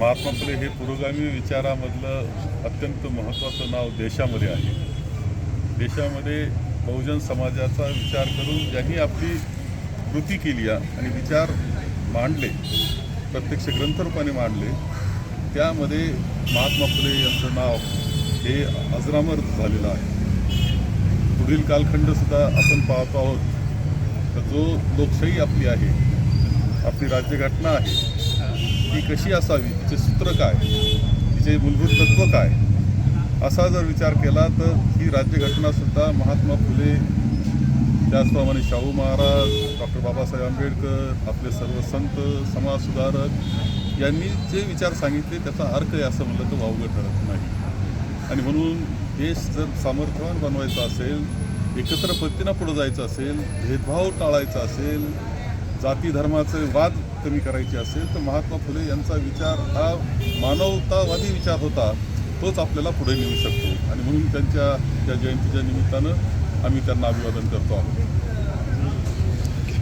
महात्मा फुले हे पुरोगामी विचारामधलं अत्यंत महत्त्वाचं नाव देशामध्ये आहे. देशामध्ये बहुजन समाजाचा विचार करून ज्यांनी आपली कृती केली आहे आणि विचार मांडले प्रत्यक्ष ग्रंथरूपाने मांडले त्यामध्ये महात्मा फुले यांचं नाव हे अजरामर झालेलं आहे. पुढील कालखंडसुद्धा आपण पाहतो आहोत. तर जो लोकशाही आपली आहे आपली राज्यघटना आहे ती कशी असावी तिचे सूत्र काय तिचे मूलभूत तत्व काय? असा जर विचार केला तर ही राज्यघटनासुद्धा महात्मा फुले त्याचप्रमाणे शाहू महाराज डॉक्टर बाबासाहेब आंबेडकर आपले सर्व संत समाजसुधारक यांनी जे विचार सांगितले त्याचा अर्थ आहे असं म्हणलं तर वावगं ठरत नाही. आणि म्हणून देश जर सामर्थ्यवान बनवायचा असेल एकत्र पद्धतीनं पुढं जायचं असेल भेदभाव टाळायचा असेल जाती धर्माचे वाद कमी करायची असेल तर महात्मा फुले यांचा विचार हा मानवतावादी विचार होता तोच आपल्याला पुढे नेऊ शकतो. आणि म्हणून त्यांच्या त्या जयंतीच्या निमित्तानं आम्ही त्यांना अभिवादन करतो आहोत.